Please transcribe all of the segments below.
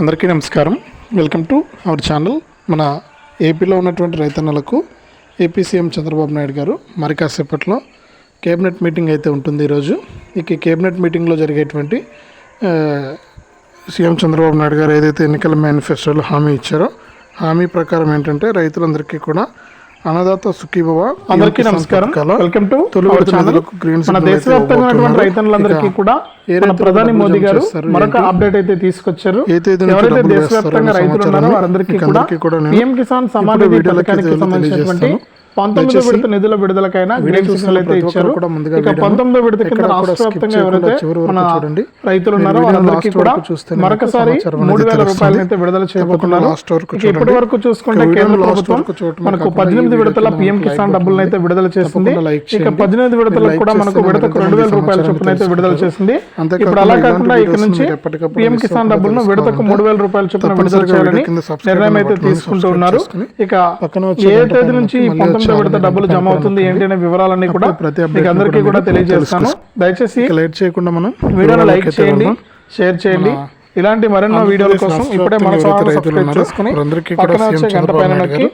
అందరికీ నమస్కారం. Welcome to our channel మన ఏపీలో ఉన్నటువంటి రైతన్నలకు ఏపీ సీఎం చంద్రబాబు నాయుడు గారు మరి కాసేపట్లో కేబినెట్ మీటింగ్ అయితే ఉంటుంది ఈరోజు. ఇక ఈ కేబినెట్ మీటింగ్లో జరిగేటువంటి సీఎం చంద్రబాబు నాయుడు గారు ఏదైతే ఎన్నికల మేనిఫెస్టోలో హామీ ఇచ్చారో హామీ ప్రకారం ఏంటంటే రైతులందరికీ కూడా అన్నదాత సుఖీభవ అందరికీ నమస్కారం వెల్కమ్ టు తొలి అవర్ విడత ఛానల్. మన దేశవ్యాప్తంగా ఇక కూడా మన ప్రధాని మోదీ గారు మరొక? అప్డేట్ అయితే తీసుకొచ్చారు ఎవరైతే దేశవ్యాప్తంగా రైతులు ఉన్నారో వారందరికీ కూడా పిఎం కిసాన్ వీడియోలోకి పథకానికి సంబంధించినటువంటి. పంతొమ్మిదో విడత నిధుల విడుదలకైనా ఇచ్చారు ఇక పంతొమ్మిదో విడత కింద రాష్ట్ర వ్యాప్తంగా ఎవరైతే మన చూడండి. రైతులు ఉన్నారో last కూడా మరొకసారి మూడు వేల. రూపాయలు అయితే విడుదల చేయబోతున్నారు ఇప్పటి. వరకు చూసుకుంటే కేంద్ర ప్రభుత్వం మనకు పద్దెనిమిది విడతల పిఎం కిసాన్. డబ్బులను అయితే విడుదల చేసింది ఇక. పద్దెనిమిది విడతలకు కూడా మనకు విడతకు రెండు వేల రూపాయల చొప్పున అయితే విడుదల. చేసింది ఇప్పుడు అలా కాకుండా ఇక నుంచి పిఎం కిసాన్ డబ్బులను విడతకు మూడు వేల రూపాయల చొప్పున విడుదల చేయాలని నిర్ణయం అయితే తీసుకుంటూ ఉన్నారు ఇక ఏ తేదీ నుంచి పంతొమ్మిదో విడత గంట డబ్బులు జమ అవుతుంది. ఏంటి అనే వివరాలన్నీ కూడా ప్రతి అందరికీ కూడా తెలియజేస్తాను దయచేసి లేట్ చేయకుండా మనం వీడియోని లైక్ చేయండి. షేర్ చేయండి ఇలాంటి మరెన్నో వీడియోల కోసం ఇప్పుడే మన ఛానల్ సబ్స్క్రైబ్ చేసుకుని పక్కన వచ్చే గంట పైన నొక్కి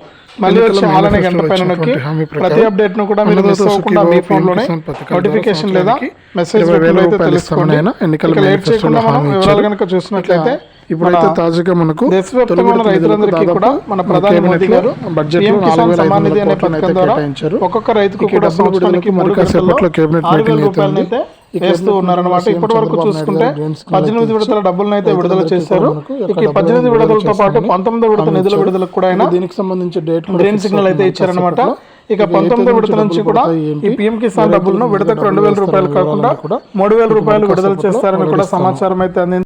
మళ్ళీ వచ్చే ఆలనే గంట పైన నొక్కి ప్రతి అప్డేట్ను కూడా మీరు అన్నదాత మిస్ అవ్వకుండా మీ ఫోన్లోనే నోటిఫికేషన్ లేదా మెసేజ్ అయితే తెలుసుకోండి ఎన్నికల లేట్ చేయకుండా మనం వివరాలు. కనుక చూసినట్లయితే ఇప్పుడైతే తాజాగా మనకు రైతులందరికీ కూడా మన ప్రధాని మోదీ గారు బడ్జెట్ కిసాన్ సమ్మాన్ నిధి అనే పథకం ద్వారా ఒక్కొక్క రైతుకు కూడా సంవత్సరానికి మూడు ఆరు వేల. అయితే వేస్తూ ఉన్నారన్నమాట. ఇప్పటి వరకు చూసుకుంటే పద్దెనిమిది విడతల డబ్బులను అయితే విడుదల చేశారు. ఇక పద్దెనిమిది విడతలతో పాటు పంతొమ్మిదో విడత నిధుల విడుదలకు కూడా ఆయన దీనికి సంబంధించి డేట్ గ్రీన్ సిగ్నల్ అయితే ఇచ్చారనమాట ఇక పంతొమ్మిదో విడత నుంచి కూడా ఈ పిఎం కిసాన్ డబ్బులను విడతకు రెండు వేల రూపాయలు కాకుండా మూడు వేల రూపాయలు విడుదల చేస్తారని కూడా సమాచారం అయితే అందింది